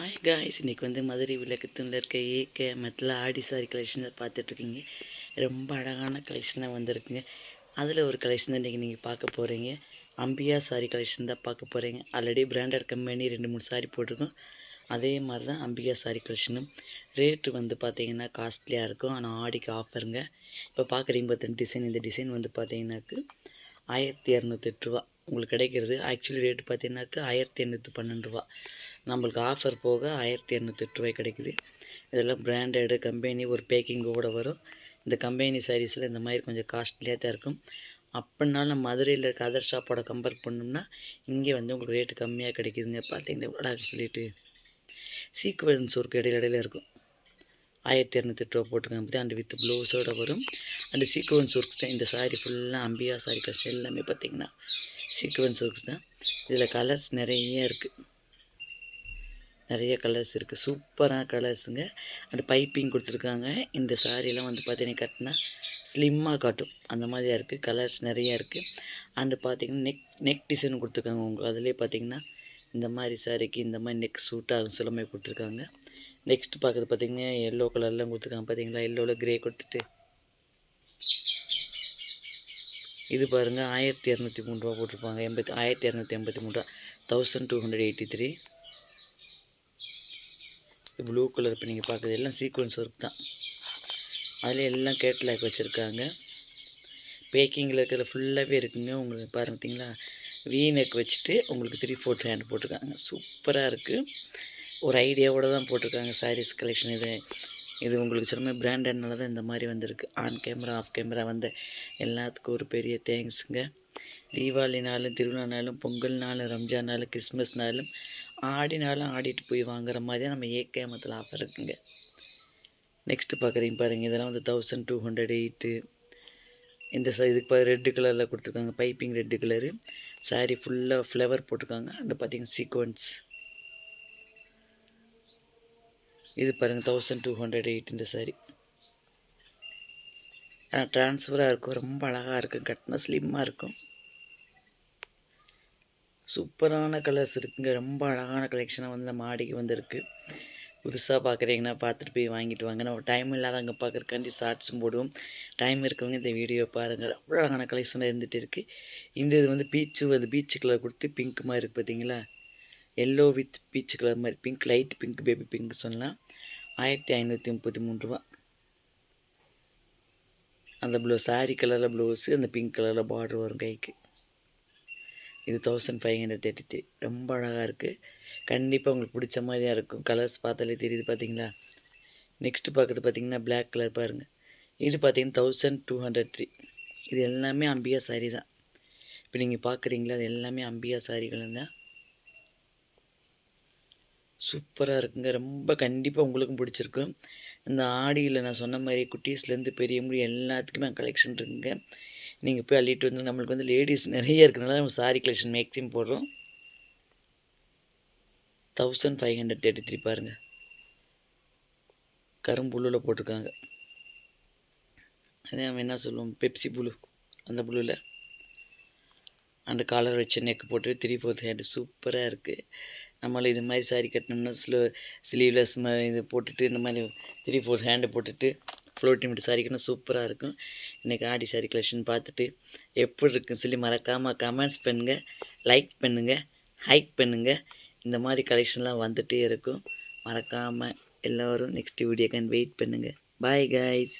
Hi guys இன்றைக்கி வந்து மதுரை விளக்கத்தூணில் இருக்க ஏகே மெத்தில் ஆடி சாரி கலெக்ஷன் பார்த்துட்ருக்கீங்க. ரொம்ப அழகான கலெக்ஷனாக வந்திருக்குங்க. அதில் ஒரு கலெக்ஷன் தான் இன்றைக்கி நீங்கள் பார்க்க போகிறீங்க அம்பியா சாரி கலெக்ஷன் தான் பார்க்க போகிறீங்க ஆல்ரெடி பிராண்டட் கம்பெனி ரெண்டு மூணு சாரி போட்டிருக்கோம். அதே மாதிரி தான் அம்பிகா சாரி கலெக்ஷனும் ரேட்டு வந்து பார்த்தீங்கன்னா காஸ்ட்லியாக இருக்கும். ஆனால் ஆடிக்கு ஆஃபருங்க இப்போ பார்க்குறீங்க பார்த்தீங்க டிசைன் இந்த டிசைன் வந்து பார்த்தீங்கன்னாக்கு ஆயிரத்தி இரநூத்தெட்டு ரூபா. உங்களுக்கு கிடைக்கிறது. ஆக்சுவலி ரேட்டு பார்த்தீங்கன்னாக்கா ஆயிரத்தி எண்ணூற்றி பன்னெண்டு ரூபா. நம்மளுக்கு ஆஃபர் போக ஆயிரத்தி இரநூத்தெட்டு ரூபாய் கிடைக்குது. இதெல்லாம் பிராண்டடு கம்பெனி ஒரு பேக்கிங்கோட வரும். இந்த கம்பெனி சாரீஸில் இந்த மாதிரி கொஞ்சம் காஸ்ட்லியாக தான் இருக்கும். அப்படின்னாலும் நம்ம மதுரையில் இருக்க அதர் ஷாப்போட கம்பேர் பண்ணோம்னா இங்கே வந்து உங்களுக்கு ரேட்டு கம்மியாக கிடைக்குதுங்க. பார்த்தீங்கன்னா எவ்வளோ சொல்லிட்டு. சீக்வன்ஸ் ஒர்க் இடையில இடையில இருக்கும். ஆயிரத்தி இரநூத்தெட்டு ரூபா போட்டுருக்காங்க பற்றி அந்த வித் ப்ளவுஸோடு வரும். அந்த சீக்வன்ஸ் ஒர்க்ஸ் தான். இந்த சாரீ ஃபுல்லாக அம்பியா சாரி கஷ்டம் எல்லாமே பார்த்திங்கன்னா சீக்வன்ஸ் ஒர்க்ஸ் தான். இதில் கலர்ஸ் நிறைய இருக்குது நிறைய கலர்ஸ் இருக்குது சூப்பரான கலர்ஸுங்க அந்த பைப்பிங் கொடுத்துருக்காங்க. இந்த சாரியெல்லாம் வந்து பார்த்தீங்கன்னா கட்டினா ஸ்லிம்மாக காட்டும். அந்த மாதிரியாக இருக்குது கலர்ஸ் நிறையா இருக்குது அண்டு பார்த்தீங்கன்னா நெக் நெக் டிசைன் கொடுத்துருக்காங்க. உங்களுக்கு அதிலே பார்த்தீங்கன்னா இந்த மாதிரி சாரிக்கு இந்த மாதிரி நெக் சூட் ஆகும் சில மாதிரி கொடுத்துருக்காங்க. நெக்ஸ்ட் பார்க்குறது பார்த்தீங்கன்னா எல்லோ கலர்லாம் கொடுத்துருக்காங்க. பார்த்தீங்களா எல்லோவில் க்ரே கொடுத்துட்டு. இது பாருங்கள் ஆயிரத்தி இரநூத்தி மூணு ரூபா போட்டிருப்பாங்க. எண்பத்தி ஆயிரத்தி இரநூத்தி எண்பத்தி மூணு ரூபா. Thousand two hundred eighty three blue colour இப்போ நீங்கள் பார்க்குறது எல்லாம் சீக்வன்ஸ் ஒர்க் தான். அதில் எல்லாம் கேட்லாக் வச்சுருக்காங்க. பேக்கிங்கில் இருக்கிற ஃபுல்லாகவே இருக்குங்க. உங்களுக்கு பாருங்க பார்த்தீங்களா வீ நெக் வச்சுட்டு உங்களுக்கு த்ரீ ஃபோர்த் ஹேண்ட் போட்டிருக்காங்க. சூப்பராக இருக்குது ஒரு ஐடியாவோடு தான் போட்டிருக்காங்க. சாரீஸ் கலெக்ஷன் இது. இது உங்களுக்கு சொன்ன பிராண்டட்னால தான் இந்த மாதிரி வந்திருக்கு. ஆன் கேமரா ஆஃப் கேமரா வந்த எல்லாத்துக்கும் ஒரு பெரிய தேங்க்ஸுங்க தீபாவளினாலும் திருவிழானாலும் பொங்கல்னாலும் ரம்ஜான்னாலும் கிறிஸ்மஸ்னாலும் ஆடினாலும் ஆடிட்டு போய் வாங்குற மாதிரி நம்ம ஏகேமத்தில் ஆஃபர் இருக்குங்க. நெக்ஸ்ட்டு பார்க்குறீங்க பாருங்கள் இதெல்லாம் வந்து தௌசண்ட் டூ ஹண்ட்ரட் எயிட்டு இந்த ச இதுக்கு ரெட்டு கலரில் கொடுத்துருக்காங்க பைப்பிங் ரெட்டு கலரு சாரீ ஃபுல்லாக ஃப்ளவர் போட்டிருக்காங்க. அண்ட் பார்த்தீங்கன்னா சீக்வன்ஸ் இது பாருங்கள் தௌசண்ட் டூ ஹண்ட்ரட் எயிட் இந்த சாரீ ஆனால் ட்ரான்ஸ்ஃபராக இருக்கும். ரொம்ப அழகாக இருக்கும். கட்டின ஸ்லிம்மாக இருக்கும். சூப்பரான கலர்ஸ் இருக்குங்க. ரொம்ப அழகான கலெக்ஷனாக வந்து நம்ம ஆடிக்கு வந்திருக்கு. புதுசாக பார்க்குறீங்கன்னா பார்த்துட்டு போய் வாங்கிட்டு வாங்க. நம்ம டைம் இல்லாத அங்கே பார்க்குறக்காண்டி ஷார்ட்ஸும் போடுவோம். டைம் இருக்கவங்க இந்த வீடியோ பாருங்கள் ரொம்ப அழகான கலெக்ஷனாக இருந்துகிட்டு இருக்குது இந்த இது வந்து பீச்சு வந்து பீச்சு கலர் கொடுத்து பிங்க் மாதிரி இருக்குது பார்த்தீங்களா எல்லோ வித் பீச்சு கலர் மாதிரி. Pink light pink baby pink சொல்லலாம். ஆயிரத்தி ஐநூற்றி முப்பத்தி மூணு ரூபா. அந்த ப்ளவு சாரி கலரில் ப்ளவுஸு அந்த பிங்க் கலரில் பார்டர் வரும் கைக்கு. இது thousand five hundred thirty three ரொம்ப அழகாக இருக்குது கண்டிப்பாக உங்களுக்கு பிடிச்ச மாதிரியாக இருக்கும். கலர்ஸ் பார்த்தாலே தெரியுது பார்த்தீங்களா நெக்ஸ்ட்டு பார்க்குறது பார்த்தீங்கன்னா பிளாக் கலர் பாருங்கள் இது பார்த்தீங்கன்னா தௌசண்ட் டூ ஹண்ட்ரட் த்ரீ இது எல்லாமே அம்பியா சாரி தான். இப்போ நீங்கள் பார்க்குறீங்களா அது எல்லாமே அம்பியா சாரிகள் தான். சூப்பராக இருக்குங்க. ரொம்ப கண்டிப்பாக உங்களுக்கும் பிடிச்சிருக்கும். இந்த ஆடியில் நான் சொன்ன மாதிரி குட்டீஸ்லேருந்து பெரியவங்க எல்லாத்துக்குமே கலெக்ஷன் இருக்குங்க. நீங்கள் போய் அள்ளிட்டு வந்து நம்மளுக்கு வந்து லேடிஸ் நிறைய இருக்கிறனால நம்ம சாரி கலெக்ஷன் மேக்ஸிமம் போடுறோம். Thousand five hundred thirty three பாருங்கள் கரும்புல்லில் போட்டிருக்காங்க. அதே நம்ம என்ன சொல்லுவோம்? பெப்சி புழு அந்த புழுவில் அந்த காலர் வச்ச நெக் போட்டு த்ரீ ஃபோர்த் ஹேண்டு சூப்பராக இருக்குது நம்மள இது மாதிரி சாரி கட்டினோம்னா ஸ்லோ ஸ்லீவ்லெஸ் இது போட்டுட்டு இந்த மாதிரி த்ரீ ஃபோர்த் ஹேண்டு போட்டுட்டு ஃப்ளோட்டிங் விட்டு சாரி சூப்பராக இருக்கும். இன்றைக்கி ஆடி சாரி கலெக்ஷன் பார்த்துட்டு எப்படி இருக்குன்னு சொல்லி மறக்காமல் கமெண்ட்ஸ் பண்ணுங்கள் லைக் பண்ணுங்கள் ஹைக் பண்ணுங்கள் இந்த மாதிரி கலெக்ஷன்லாம் வந்துகிட்டே இருக்கும். மறக்காமல் எல்லோரும் நெக்ஸ்ட் வீடியோக்கான் வெயிட் பண்ணுங்கள் பாய் கைஸ்